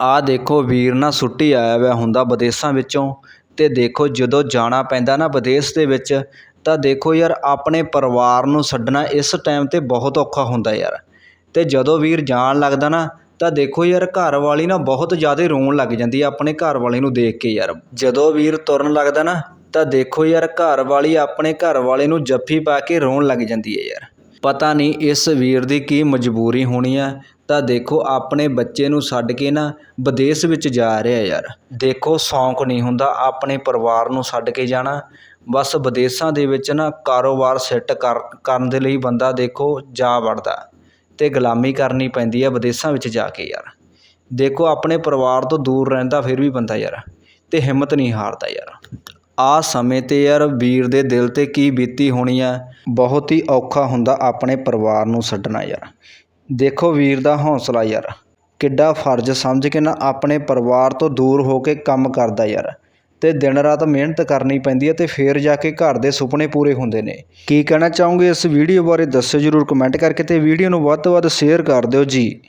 ਆਹ ਦੇਖੋ ਵੀਰ, ਨਾ ਸੁੱਟੀ ਆਇਆ ਹੋਇਆ ਹੁੰਦਾ ਵਿਦੇਸ਼ਾਂ ਵਿੱਚੋਂ ਅਤੇ ਦੇਖੋ ਜਦੋਂ ਜਾਣਾ ਪੈਂਦਾ ਨਾ ਵਿਦੇਸ਼ ਦੇ ਵਿੱਚ, ਤਾਂ ਦੇਖੋ ਯਾਰ ਆਪਣੇ ਪਰਿਵਾਰ ਨੂੰ ਛੱਡਣਾ ਇਸ ਟਾਈਮ ਤੇ ਬਹੁਤ ਔਖਾ ਹੁੰਦਾ ਯਾਰ। ਅਤੇ ਜਦੋਂ ਵੀਰ ਜਾਣ ਲੱਗਦਾ ਨਾ, ਤਾਂ ਦੇਖੋ ਯਾਰ ਘਰ ਵਾਲੀ ਨਾ ਬਹੁਤ ਜ਼ਿਆਦਾ ਰੋਣ ਲੱਗ ਜਾਂਦੀ ਆਪਣੇ ਘਰ ਵਾਲੇ ਨੂੰ ਦੇਖ ਕੇ ਯਾਰ। ਜਦੋਂ ਵੀਰ ਤੁਰਨ ਲੱਗਦਾ ਨਾ, ਤਾਂ ਦੇਖੋ ਯਾਰ ਘਰ ਵਾਲੀ ਆਪਣੇ ਘਰ ਵਾਲੇ ਨੂੰ ਜੱਫੀ ਪਾ ਕੇ ਰੋਣ ਲੱਗ ਜਾਂਦੀ ਹੈ ਯਾਰ। ਪਤਾ ਨਹੀਂ ਇਸ ਵੀਰ ਦੀ ਕੀ ਮਜਬੂਰੀ ਹੋਣੀ ਹੈ ਤਾਂ ਦੇਖੋ, ਆਪਣੇ ਬੱਚੇ ਨੂੰ ਛੱਡ ਕੇ ਨਾ ਵਿਦੇਸ਼ ਵਿੱਚ ਜਾ ਰਿਹਾ ਯਾਰ। ਦੇਖੋ, ਸ਼ੌਂਕ ਨਹੀਂ ਹੁੰਦਾ ਆਪਣੇ ਪਰਿਵਾਰ ਨੂੰ ਛੱਡ ਕੇ ਜਾਣਾ। ਬਸ ਵਿਦੇਸ਼ਾਂ ਦੇ ਵਿੱਚ ਨਾ ਕਾਰੋਬਾਰ ਸੈੱਟ ਕਰ, ਕਰਨ ਦੇ ਲਈ ਬੰਦਾ ਦੇਖੋ, ਜਾ ਵੜਦਾ ਅਤੇ ਗੁਲਾਮੀ ਕਰਨੀ ਪੈਂਦੀ ਹੈ ਵਿਦੇਸ਼ਾਂ ਵਿੱਚ ਜਾ ਕੇ ਯਾਰ। ਦੇਖੋ, ਆਪਣੇ ਪਰਿਵਾਰ ਤੋਂ ਦੂਰ ਰਹਿੰਦਾ ਫਿਰ ਵੀ ਬੰਦਾ ਯਾਰ ਅਤੇ ਹਿੰਮਤ ਨਹੀਂ ਹਾਰਦਾ ਯਾਰ। ਆਹ ਸਮੇਂ ਤੇ ਯਾਰ ਵੀਰ ਦੇ ਦਿਲ ਤੇ ਕੀ ਬੀਤੀ ਹੋਣੀ ਆ, ਬਹੁਤ ਹੀ ਔਖਾ ਹੁੰਦਾ ਆਪਣੇ ਪਰਿਵਾਰ ਨੂੰ ਛੱਡਣਾ ਯਾਰ। ਦੇਖੋ ਵੀਰ ਦਾ ਹੌਸਲਾ ਯਾਰ। ਕਿੱਡਾ ਫਰਜ਼ ਸਮਝ ਕੇ ਨਾ ਆਪਣੇ ਪਰਿਵਾਰ ਤੋਂ ਦੂਰ ਹੋ ਕੇ ਕੰਮ ਕਰਦਾ ਯਾਰ। ਤੇ ਦਿਨ ਰਾਤ ਮਿਹਨਤ ਕਰਨੀ ਪੈਂਦੀ ਹੈ ਤੇ ਫੇਰ ਜਾ ਕੇ ਘਰ ਦੇ ਸੁਪਨੇ ਪੂਰੇ ਹੁੰਦੇ ਨੇ। ਕੀ ਕਹਿਣਾ ਚਾਹੋਗੇ ਇਸ ਵੀਡੀਓ ਬਾਰੇ ਦੱਸਿਓ ਜਰੂਰ ਕਮੈਂਟ ਕਰਕੇ ਤੇ ਵੀਡੀਓ ਨੂੰ ਵੱਧ ਤੋਂ ਵੱਧ ਸ਼ੇਅਰ ਕਰ ਦਿਓ ਜੀ।